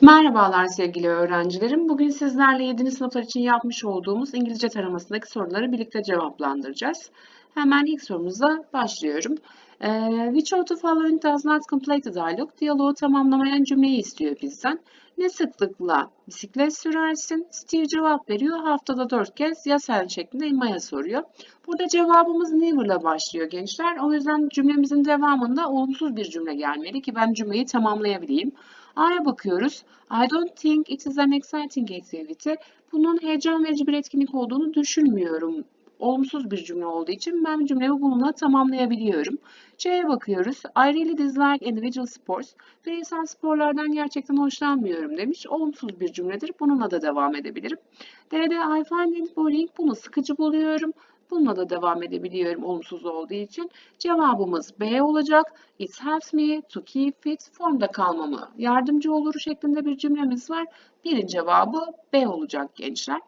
Merhabalar sevgili öğrencilerim. Bugün sizlerle 7. sınıflar için yapmış olduğumuz İngilizce taramasındaki soruları birlikte cevaplandıracağız. Hemen ilk sorumuza başlıyorum. Ee, which of the following does not complete the dialogue? Diyaloğu tamamlamayan cümleyi istiyor bizden. Ne sıklıkla bisiklet sürersin? Steve cevap veriyor. Haftada 4 kez ya sen şeklinde İlma'ya soruyor. Burada cevabımız never'la başlıyor gençler. O yüzden cümlemizin devamında olumsuz bir cümle gelmeli ki ben cümleyi tamamlayabileyim. A'ya bakıyoruz. I don't think it is an exciting activity. Bunun heyecan verici bir etkinlik olduğunu düşünmüyorum. Olumsuz bir cümle olduğu için ben cümlemi bununla tamamlayabiliyorum. C'ye bakıyoruz. I really dislike individual sports. Bireysel sporlardan gerçekten hoşlanmıyorum demiş. Olumsuz bir cümledir. Bununla da devam edebilirim. D'de I find it boring. Bunu sıkıcı buluyorum. Bununla da devam edebiliyorum olumsuz olduğu için. Cevabımız B olacak. It helps me to keep fit. Formda kalmamı yardımcı olur şeklinde bir cümlemiz var. Birin cevabı B olacak gençler.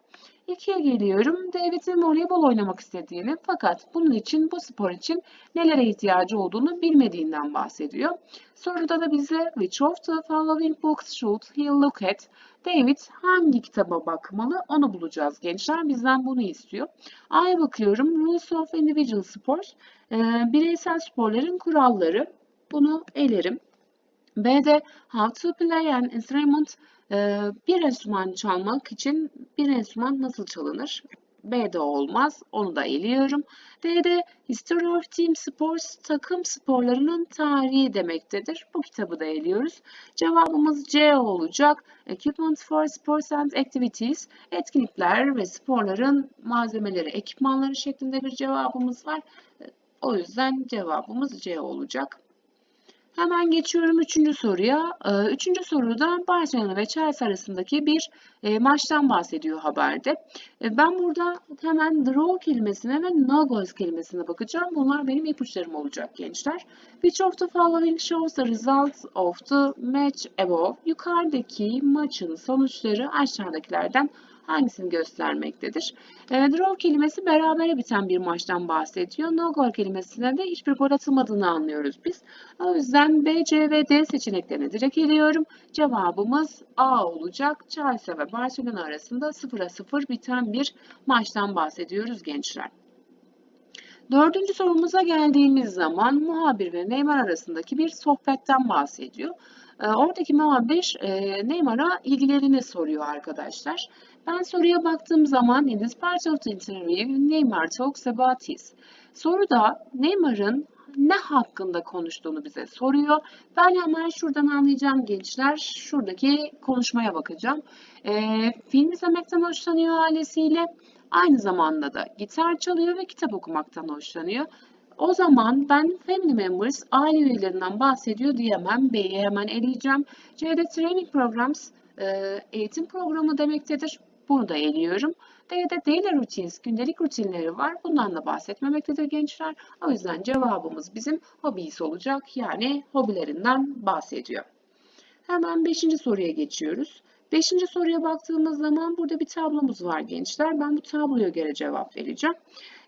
İkiye geliyorum. David'in voleybol oynamak istediğini fakat bunun için bu spor için nelere ihtiyacı olduğunu bilmediğinden bahsediyor. Soruda da bize which of the following books should he look at? David hangi kitaba bakmalı onu bulacağız gençler. Bizden bunu istiyor. A'ya bakıyorum. Rules of individual sports. Ee, bireysel sporların kuralları. Bunu elerim. B'de how to play an instrument. Ee, bir enstrüman çalmak için bir enstrüman nasıl çalınır? B'de olmaz. Onu da eliyorum. D'de History of Team Sports takım sporlarının tarihi demektedir. Bu kitabı da eliyoruz. Cevabımız C olacak. Equipment for Sports and Activities. Etkinlikler ve sporların malzemeleri, ekipmanları şeklinde bir cevabımız var. O yüzden cevabımız C olacak. Hemen geçiyorum üçüncü soruya. Ee, üçüncü soruda Barcelona ve Chelsea arasındaki bir e, maçtan bahsediyor haberde. E, ben burada hemen draw kelimesine ve no goals kelimesine bakacağım. Bunlar benim ipuçlarım olacak gençler. Which of the following shows the results of the match above? Yukarıdaki maçın sonuçları aşağıdakilerden hangisini göstermektedir? E, draw kelimesi berabere biten bir maçtan bahsediyor. No goal kelimesine de hiçbir gol atılmadığını anlıyoruz biz. O yüzden B, C ve D seçeneklerine direkt eliyorum. Cevabımız A olacak. Chelsea ve Barcelona arasında 0'a 0 biten bir maçtan bahsediyoruz gençler. Dördüncü sorumuza geldiğimiz zaman muhabir ve Neymar arasındaki bir sohbetten bahsediyor. Ee, oradaki muhabir e, Neymar'a ilgilerini soruyor arkadaşlar. Ben soruya baktığım zaman in this part of the interview Neymar talks about his. Soruda Neymar'ın ne hakkında konuştuğunu bize soruyor. Ben hemen şuradan anlayacağım gençler. Şuradaki konuşmaya bakacağım. E, film izlemekten hoşlanıyor ailesiyle. Aynı zamanda da gitar çalıyor ve kitap okumaktan hoşlanıyor. O zaman ben family members aile üyelerinden bahsediyor diyemem. B'yi hemen eleyeceğim. C'de training programs e, eğitim programı demektedir. Bunu da eliyorum. D'de daily routines, gündelik rutinleri var. Bundan da bahsetmemektedir gençler. O yüzden cevabımız bizim hobbies olacak. Yani hobilerinden bahsediyor. Hemen 5. soruya geçiyoruz. Beşinci soruya baktığımız zaman burada bir tablomuz var gençler. Ben bu tabloya göre cevap vereceğim.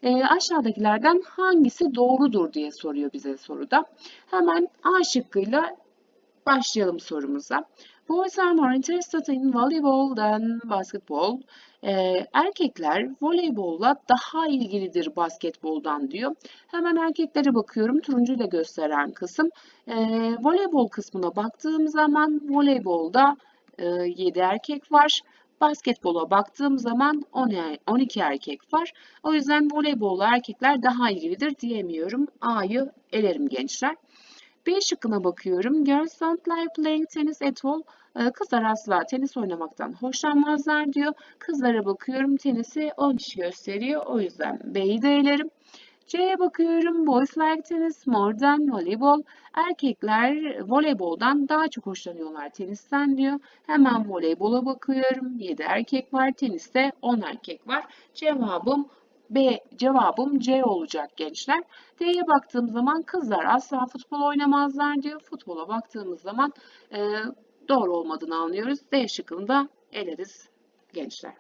E, aşağıdakilerden hangisi doğrudur diye soruyor bize soruda. Hemen A şıkkıyla başlayalım sorumuza. Boys are more interested in volleyball than basketball. Ee, erkekler voleybolla daha ilgilidir basketboldan diyor. Hemen erkeklere bakıyorum. Turuncu ile gösteren kısım. Ee, voleybol kısmına baktığım zaman voleybolda 7 e, erkek var. Basketbola baktığım zaman 12 erkek var. O yüzden voleybolla erkekler daha ilgilidir diyemiyorum. A'yı elerim gençler. B şıkkına bakıyorum. Girls don't like playing tennis at all. Ee, kızlar asla tenis oynamaktan hoşlanmazlar diyor. Kızlara bakıyorum tenisi 10 kişi gösteriyor. O yüzden B'yi de elerim. C'ye bakıyorum. Boys like tennis more than volleyball. Erkekler voleyboldan daha çok hoşlanıyorlar tenisten diyor. Hemen voleybola bakıyorum. 7 erkek var. Teniste 10 erkek var. Cevabım B cevabım C olacak gençler. D'ye baktığım zaman kızlar asla futbol oynamazlar diyor. Futbola baktığımız zaman e, doğru olmadığını anlıyoruz. D şıkkını da eleriz gençler.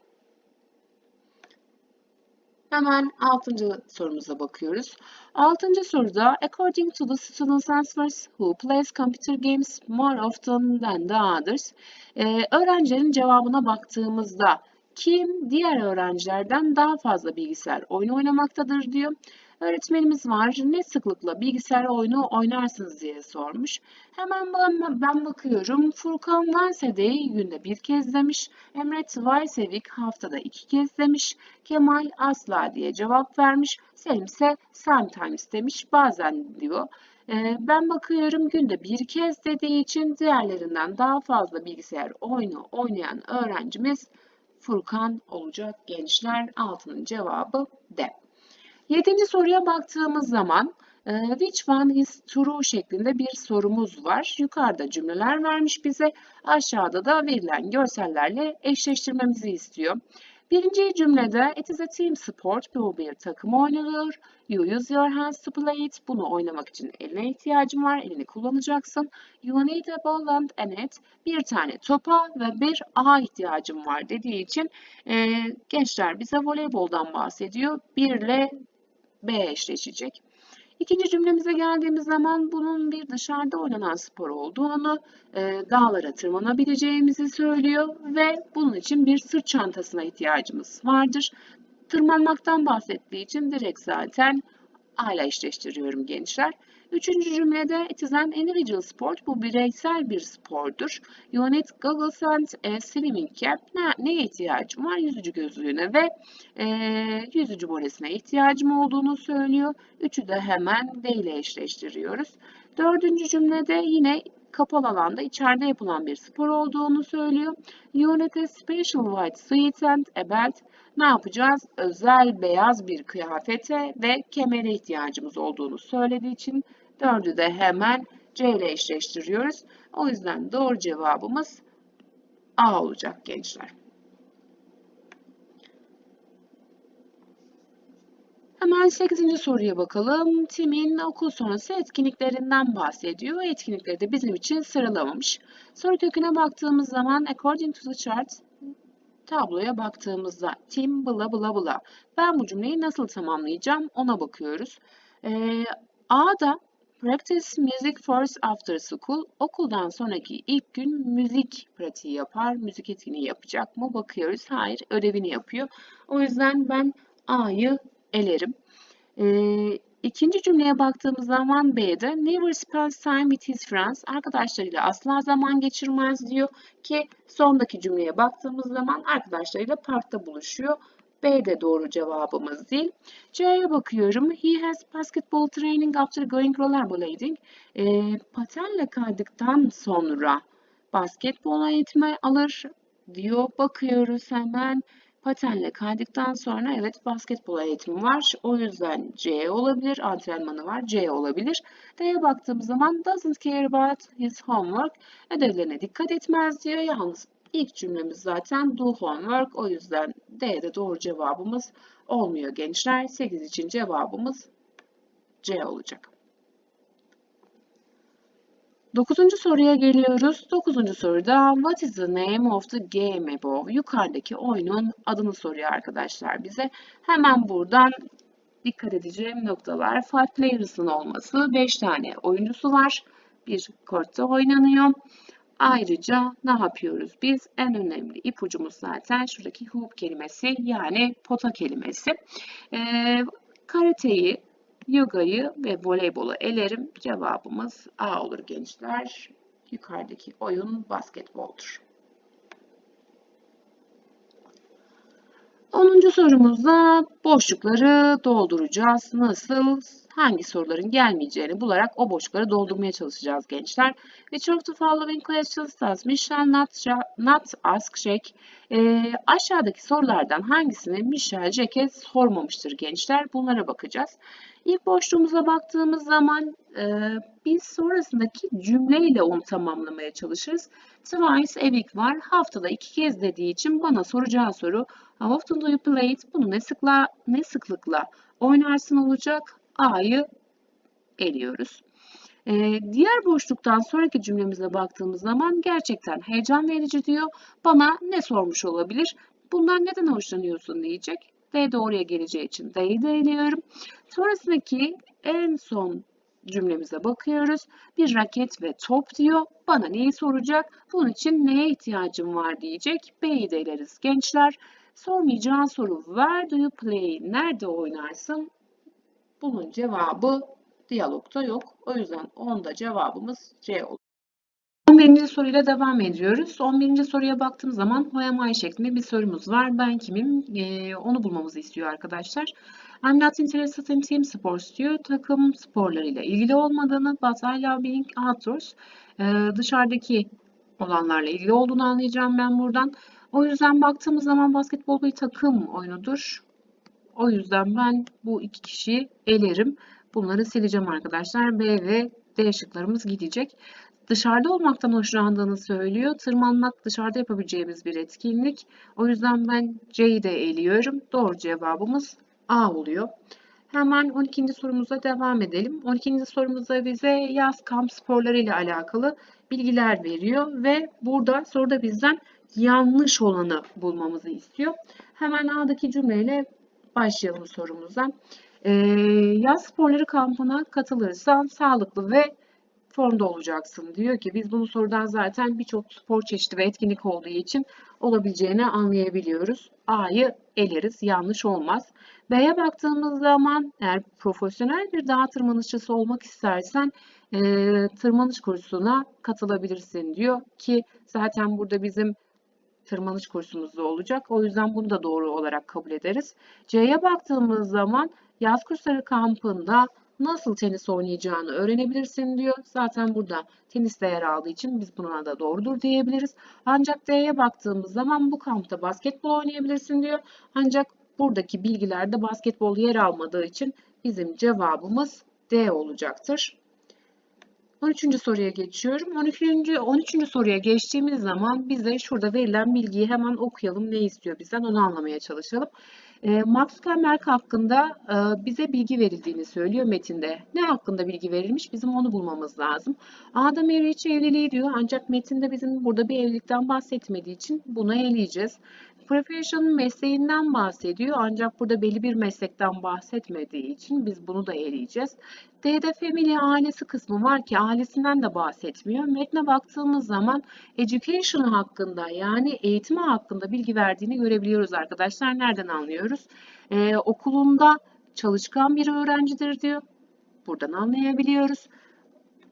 Hemen 6. sorumuza bakıyoruz. 6. soruda according to the student's answers who plays computer games more often than the others. Ee, öğrencilerin cevabına baktığımızda kim diğer öğrencilerden daha fazla bilgisayar oyunu oynamaktadır diyor. Öğretmenimiz var. Ne sıklıkla bilgisayar oyunu oynarsınız diye sormuş. Hemen ben, bakıyorum. Furkan Vansede'yi günde bir kez demiş. Emre Tvaysevik haftada iki kez demiş. Kemal asla diye cevap vermiş. Selim ise sometimes demiş. Bazen diyor. Ee, ben bakıyorum günde bir kez dediği için diğerlerinden daha fazla bilgisayar oyunu oynayan öğrencimiz Furkan olacak gençler. Altının cevabı D. Yedinci soruya baktığımız zaman e, which one is true şeklinde bir sorumuz var. Yukarıda cümleler vermiş bize. Aşağıda da verilen görsellerle eşleştirmemizi istiyor. Birinci cümlede it is a team sport. Bu bir takım oyunudur. You use your hands to play it. Bunu oynamak için eline ihtiyacın var. Elini kullanacaksın. You need a ball and a net. Bir tane topa ve bir aha ihtiyacım var dediği için e, gençler bize voleyboldan bahsediyor. Bir ile B eşleşecek. İkinci cümlemize geldiğimiz zaman bunun bir dışarıda oynanan spor olduğunu, e, dağlara tırmanabileceğimizi söylüyor ve bunun için bir sırt çantasına ihtiyacımız vardır. Tırmanmaktan bahsettiği için direkt zaten A ile eşleştiriyorum gençler. Üçüncü cümlede it is an individual sport. Bu bireysel bir spordur. You need goggles and a swimming cap. Ne, neye ihtiyacım var? Yüzücü gözlüğüne ve e, yüzücü bonesine ihtiyacım olduğunu söylüyor. Üçü de hemen D ile eşleştiriyoruz. Dördüncü cümlede yine kapalı alanda içeride yapılan bir spor olduğunu söylüyor. Need a special white suit and a belt. Ne yapacağız? Özel beyaz bir kıyafete ve kemere ihtiyacımız olduğunu söylediği için dördü de hemen C ile eşleştiriyoruz. O yüzden doğru cevabımız A olacak gençler. Hemen 8. soruya bakalım. Tim'in okul sonrası etkinliklerinden bahsediyor. Etkinlikleri de bizim için sıralamamış. Soru köküne baktığımız zaman according to the chart tabloya baktığımızda Tim bla bla bla. Ben bu cümleyi nasıl tamamlayacağım ona bakıyoruz. Ee, A'da practice music first after school. Okuldan sonraki ilk gün müzik pratiği yapar. Müzik etkinliği yapacak mı? Bakıyoruz. Hayır, ödevini yapıyor. O yüzden ben A'yı elerim. Ee, ikinci cümleye baktığımız zaman B'de never spends time with his friends arkadaşlarıyla asla zaman geçirmez diyor ki sondaki cümleye baktığımız zaman arkadaşlarıyla parkta buluşuyor. B de doğru cevabımız değil. C'ye bakıyorum. He has basketball training after going rollerblading. E, patenle kaydıktan sonra basketbol eğitimi alır diyor. Bakıyoruz hemen. Patenle kaydıktan sonra evet basketbol eğitimi var. O yüzden C olabilir. Antrenmanı var. C olabilir. D'ye baktığımız zaman doesn't care about his homework. Ödevlerine dikkat etmez diyor. Yalnız ilk cümlemiz zaten do homework. O yüzden D'de doğru cevabımız olmuyor gençler. 8 için cevabımız C olacak. Dokuzuncu soruya geliyoruz. Dokuzuncu soruda what is the name of the game above? Yukarıdaki oyunun adını soruyor arkadaşlar bize. Hemen buradan dikkat edeceğim noktalar. Five players'ın olması. Beş tane oyuncusu var. Bir kortta oynanıyor. Ayrıca ne yapıyoruz biz? En önemli ipucumuz zaten şuradaki hoop kelimesi yani pota kelimesi. Ee, karateyi Yogayı ve voleybolu elerim. Cevabımız A olur gençler. Yukarıdaki oyun basketboldur. 10. sorumuzda boşlukları dolduracağız. Nasıl? Hangi soruların gelmeyeceğini bularak o boşlukları doldurmaya çalışacağız gençler. Which of the following questions does Michelle not, not ask Jack? E, aşağıdaki sorulardan hangisini Michelle Jack'e sormamıştır gençler? Bunlara bakacağız. İlk boşluğumuza baktığımız zaman e, biz sonrasındaki cümleyle onu tamamlamaya çalışırız. Twice a week var. Haftada iki kez dediği için bana soracağı soru How often do you play it? Bunu ne, sıkla, ne sıklıkla oynarsın olacak. A'yı eliyoruz. Ee, diğer boşluktan sonraki cümlemize baktığımız zaman gerçekten heyecan verici diyor. Bana ne sormuş olabilir? Bundan neden hoşlanıyorsun diyecek. D doğruya geleceği için D'yi de eliyorum. Sonrasındaki en son cümlemize bakıyoruz. Bir raket ve top diyor. Bana neyi soracak? Bunun için neye ihtiyacım var diyecek. B'yi de eleriz gençler. Sormayacağı soru where do you play? Nerede oynarsın? Bunun cevabı diyalogta yok. O yüzden onda cevabımız C olur. 11. soruyla devam ediyoruz. 11. soruya baktığım zaman I şeklinde bir sorumuz var. Ben kimim? Ee, onu bulmamızı istiyor arkadaşlar. I'm not interested in team sports diyor. Takım sporlarıyla ilgili olmadığını, but I love being outdoors. Ee, dışarıdaki olanlarla ilgili olduğunu anlayacağım ben buradan. O yüzden baktığımız zaman basketbol bir takım oyunudur. O yüzden ben bu iki kişiyi elerim. Bunları sileceğim arkadaşlar. B ve D şıklarımız gidecek. Dışarıda olmaktan hoşlandığını söylüyor. Tırmanmak dışarıda yapabileceğimiz bir etkinlik. O yüzden ben C'yi de eliyorum. Doğru cevabımız A oluyor. Hemen 12. sorumuza devam edelim. 12. sorumuzda bize yaz kamp sporları ile alakalı bilgiler veriyor ve burada soruda bizden yanlış olanı bulmamızı istiyor. Hemen A'daki cümleyle başlayalım sorumuza. Ee, yaz sporları kampına katılırsan sağlıklı ve formda olacaksın diyor ki biz bunu sorudan zaten birçok spor çeşidi ve etkinlik olduğu için olabileceğini anlayabiliyoruz. A'yı eleriz yanlış olmaz. B'ye baktığımız zaman eğer profesyonel bir dağ tırmanışçısı olmak istersen e, tırmanış kursuna katılabilirsin diyor ki zaten burada bizim tırmanış kursumuzda olacak. O yüzden bunu da doğru olarak kabul ederiz. C'ye baktığımız zaman yaz kursları kampında nasıl tenis oynayacağını öğrenebilirsin diyor. Zaten burada tenis de yer aldığı için biz buna da doğrudur diyebiliriz. Ancak D'ye baktığımız zaman bu kampta basketbol oynayabilirsin diyor. Ancak buradaki bilgilerde basketbol yer almadığı için bizim cevabımız D olacaktır. 13. soruya geçiyorum. 12. 13. soruya geçtiğimiz zaman bize şurada verilen bilgiyi hemen okuyalım. Ne istiyor bizden onu anlamaya çalışalım. E, Max Zuckerberg hakkında e, bize bilgi verildiğini söylüyor metinde. Ne hakkında bilgi verilmiş? Bizim onu bulmamız lazım. Adam Erich evliliği diyor ancak metinde bizim burada bir evlilikten bahsetmediği için bunu eleyeceğiz. Profession mesleğinden bahsediyor ancak burada belli bir meslekten bahsetmediği için biz bunu da eleyeceğiz. D'de family ailesi kısmı var ki ailesinden de bahsetmiyor. Metne baktığımız zaman education hakkında yani eğitimi hakkında bilgi verdiğini görebiliyoruz arkadaşlar. Nereden anlıyoruz? Ee, okulunda çalışkan bir öğrencidir diyor. Buradan anlayabiliyoruz.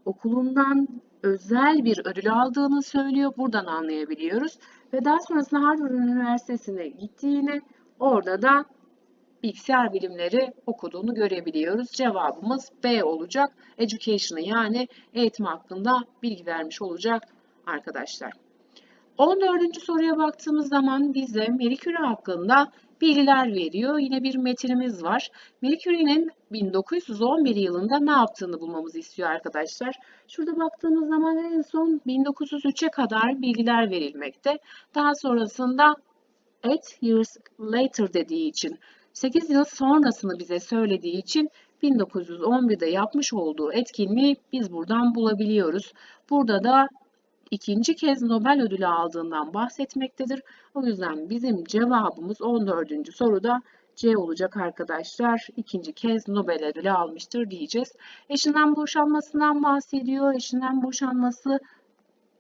Okulundan özel bir ödül aldığını söylüyor. Buradan anlayabiliyoruz. Ve daha sonrasında Harvard Üniversitesi'ne gittiğini orada da bilgisayar bilimleri okuduğunu görebiliyoruz. Cevabımız B olacak. Education'ı yani eğitim hakkında bilgi vermiş olacak arkadaşlar. 14. soruya baktığımız zaman bize Marie hakkında bilgiler veriyor. Yine bir metinimiz var. Marie Curie'nin 1911 yılında ne yaptığını bulmamızı istiyor arkadaşlar. Şurada baktığımız zaman en son 1903'e kadar bilgiler verilmekte. Daha sonrasında eight years later dediği için 8 yıl sonrasını bize söylediği için 1911'de yapmış olduğu etkinliği biz buradan bulabiliyoruz. Burada da ikinci kez Nobel ödülü aldığından bahsetmektedir. O yüzden bizim cevabımız 14. soruda C olacak arkadaşlar. İkinci kez Nobel ödülü almıştır diyeceğiz. Eşinden boşanmasından bahsediyor. Eşinden boşanması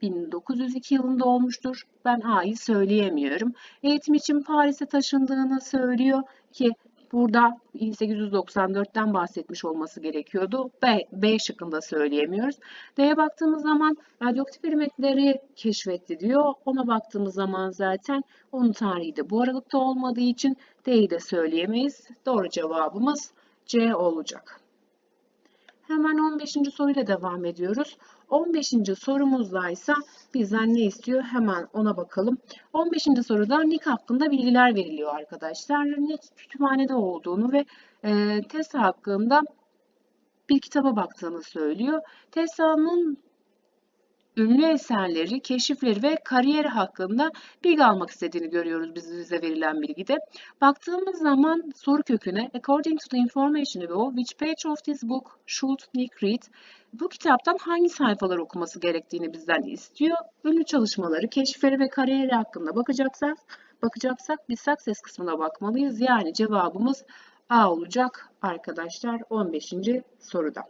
1902 yılında olmuştur. Ben A'yı söyleyemiyorum. Eğitim için Paris'e taşındığını söylüyor ki burada 1894'ten bahsetmiş olması gerekiyordu. B, B şıkkında söyleyemiyoruz. D'ye baktığımız zaman radyoaktif elementleri keşfetti diyor. Ona baktığımız zaman zaten onun tarihi de bu aralıkta olmadığı için D'yi de söyleyemeyiz. Doğru cevabımız C olacak. Hemen 15. soruyla devam ediyoruz. 15. sorumuzda ise bizden ne istiyor? Hemen ona bakalım. 15. soruda Nick hakkında bilgiler veriliyor arkadaşlar. Nick kütüphanede olduğunu ve e, Tesla hakkında bir kitaba baktığını söylüyor. Tesla'nın ünlü eserleri, keşifleri ve kariyeri hakkında bilgi almak istediğini görüyoruz biz bize verilen bilgide. Baktığımız zaman soru köküne according to the information below which page of this book should Nick read? Bu kitaptan hangi sayfaları okuması gerektiğini bizden istiyor. Ünlü çalışmaları, keşifleri ve kariyeri hakkında bakacaksak bakacaksak biz success kısmına bakmalıyız. Yani cevabımız A olacak arkadaşlar 15. soruda.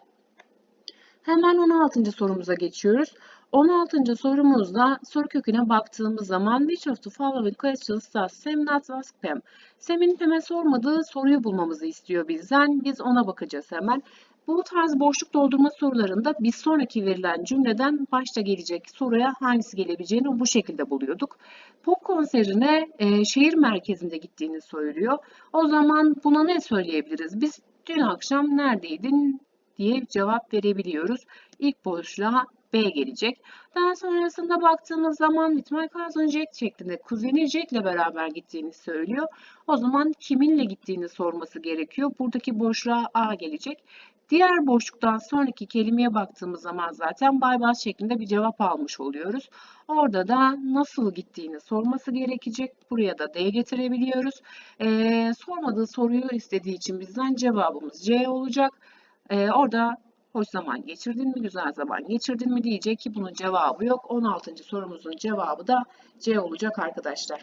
Hemen 16. sorumuza geçiyoruz. 16. sorumuzda soru köküne baktığımız zaman which of the following questions does Sam not ask them? Sam'in Pam'e sormadığı soruyu bulmamızı istiyor bizden. Biz ona bakacağız hemen. Bu tarz boşluk doldurma sorularında bir sonraki verilen cümleden başta gelecek soruya hangisi gelebileceğini bu şekilde buluyorduk. Pop konserine e, şehir merkezinde gittiğini söylüyor. O zaman buna ne söyleyebiliriz? Biz dün akşam neredeydin diye cevap verebiliyoruz. İlk boşluğa B gelecek. Daha sonrasında baktığımız zaman my cousin Jack şeklinde kuzeni Jack'le beraber gittiğini söylüyor. O zaman kiminle gittiğini sorması gerekiyor. Buradaki boşluğa A gelecek. Diğer boşluktan sonraki kelimeye baktığımız zaman zaten bypass şeklinde bir cevap almış oluyoruz. Orada da nasıl gittiğini sorması gerekecek. Buraya da D getirebiliyoruz. Ee, sormadığı soruyu istediği için bizden cevabımız C olacak. Ee, orada hoş zaman geçirdin mi, güzel zaman geçirdin mi diyecek ki bunun cevabı yok. 16. sorumuzun cevabı da C olacak arkadaşlar.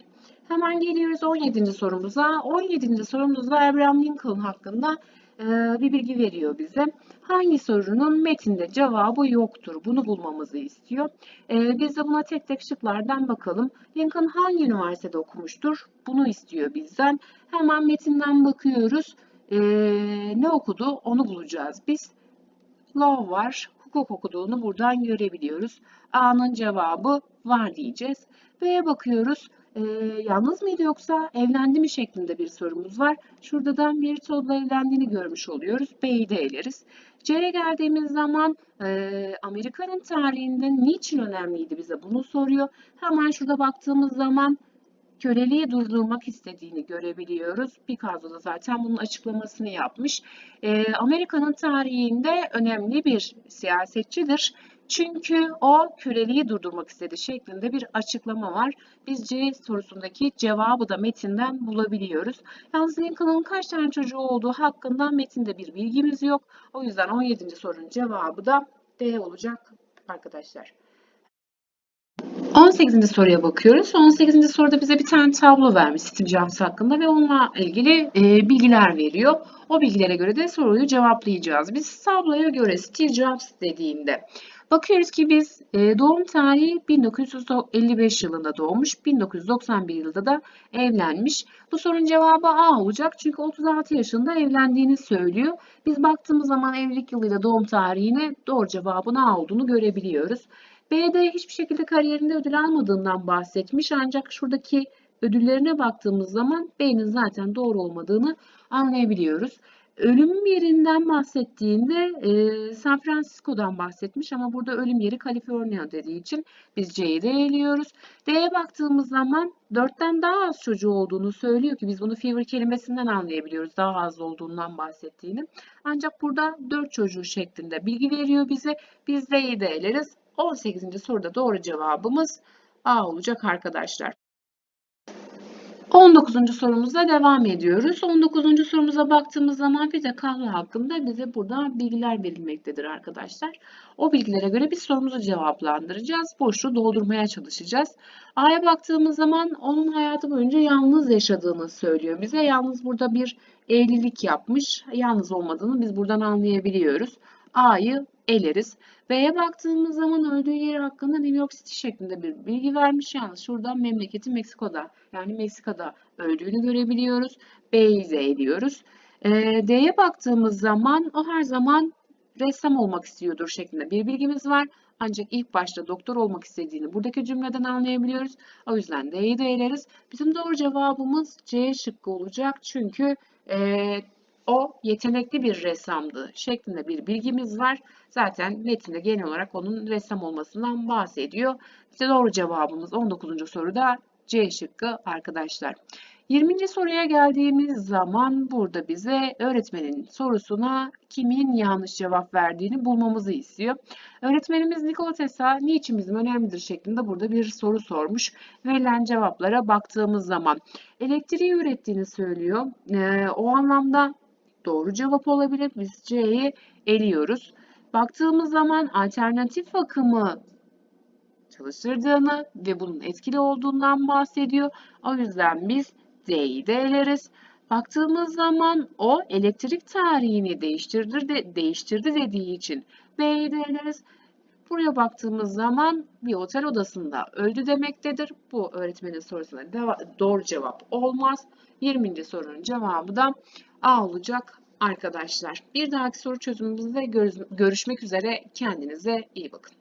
Hemen geliyoruz 17. sorumuza. 17. sorumuzda Abraham Lincoln hakkında e, bir bilgi veriyor bize. Hangi sorunun metinde cevabı yoktur? Bunu bulmamızı istiyor. E, biz de buna tek tek şıklardan bakalım. Lincoln hangi üniversitede okumuştur? Bunu istiyor bizden. Hemen metinden bakıyoruz. E, ne okudu? Onu bulacağız biz. Law var. Hukuk okuduğunu buradan görebiliyoruz. A'nın cevabı var diyeceğiz. B'ye bakıyoruz. Ee, yalnız mıydı yoksa evlendi mi şeklinde bir sorumuz var. Şurada da Mirtol'la evlendiğini görmüş oluyoruz. B'yi de eleriz. C'ye geldiğimiz zaman e, Amerika'nın tarihinde niçin önemliydi bize bunu soruyor. Hemen şurada baktığımız zaman köleliği durdurmak istediğini görebiliyoruz. Picasso da zaten bunun açıklamasını yapmış. E, Amerika'nın tarihinde önemli bir siyasetçidir. Çünkü o köleliği durdurmak istedi şeklinde bir açıklama var. Biz C sorusundaki cevabı da metinden bulabiliyoruz. Yalnız Lincoln'ın kaç tane çocuğu olduğu hakkında metinde bir bilgimiz yok. O yüzden 17. sorunun cevabı da D olacak arkadaşlar. 18. soruya bakıyoruz. 18. soruda bize bir tane tablo vermiş Steve Jobs hakkında ve onunla ilgili e, bilgiler veriyor. O bilgilere göre de soruyu cevaplayacağız. Biz tabloya göre Steve Jobs dediğinde bakıyoruz ki biz e, doğum tarihi 1955 yılında doğmuş, 1991 yılında da evlenmiş. Bu sorunun cevabı A olacak çünkü 36 yaşında evlendiğini söylüyor. Biz baktığımız zaman evlilik yılıyla doğum tarihine doğru cevabın A olduğunu görebiliyoruz. B'de hiçbir şekilde kariyerinde ödül almadığından bahsetmiş ancak şuradaki ödüllerine baktığımız zaman B'nin zaten doğru olmadığını anlayabiliyoruz. Ölüm yerinden bahsettiğinde e, San Francisco'dan bahsetmiş ama burada ölüm yeri Kaliforniya dediği için biz C'yi de eliyoruz. D'ye baktığımız zaman 4'ten daha az çocuğu olduğunu söylüyor ki biz bunu fever kelimesinden anlayabiliyoruz daha az olduğundan bahsettiğini. Ancak burada 4 çocuğu şeklinde bilgi veriyor bize. Biz D'yi de eleriz. 18. soruda doğru cevabımız A olacak arkadaşlar. 19. sorumuzla devam ediyoruz. 19. sorumuza baktığımız zaman vize kahve hakkında bize burada bilgiler verilmektedir arkadaşlar. O bilgilere göre biz sorumuzu cevaplandıracağız. Boşluğu doldurmaya çalışacağız. A'ya baktığımız zaman onun hayatı boyunca yalnız yaşadığını söylüyor bize. Yalnız burada bir evlilik yapmış. Yalnız olmadığını biz buradan anlayabiliyoruz. A'yı eleriz. B'ye baktığımız zaman öldüğü yer hakkında New York City şeklinde bir bilgi vermiş. Yalnız şuradan memleketi Meksiko'da yani Meksika'da öldüğünü görebiliyoruz. B'yi de ediyoruz. E, D'ye baktığımız zaman o her zaman ressam olmak istiyordur şeklinde bir bilgimiz var. Ancak ilk başta doktor olmak istediğini buradaki cümleden anlayabiliyoruz. O yüzden D'yi de eleriz. Bizim doğru cevabımız C şıkkı olacak. Çünkü e, o yetenekli bir ressamdı şeklinde bir bilgimiz var. Zaten metinde genel olarak onun ressam olmasından bahsediyor. İşte doğru cevabımız 19. soruda C şıkkı arkadaşlar. 20. soruya geldiğimiz zaman burada bize öğretmenin sorusuna kimin yanlış cevap verdiğini bulmamızı istiyor. Öğretmenimiz Nikola Tesla niçin bizim önemlidir şeklinde burada bir soru sormuş. Verilen cevaplara baktığımız zaman elektriği ürettiğini söylüyor. Ee, o anlamda doğru cevap olabilir. Biz C'yi eliyoruz. Baktığımız zaman alternatif akımı çalıştırdığını ve bunun etkili olduğundan bahsediyor. O yüzden biz D'yi de eleriz. Baktığımız zaman o elektrik tarihini değiştirdi, de, değiştirdi dediği için B'yi de eleriz. Buraya baktığımız zaman bir otel odasında öldü demektedir. Bu öğretmenin sorusuna doğru cevap olmaz. 20. sorunun cevabı da A olacak arkadaşlar. Bir dahaki soru çözümümüzde görüş- görüşmek üzere. Kendinize iyi bakın.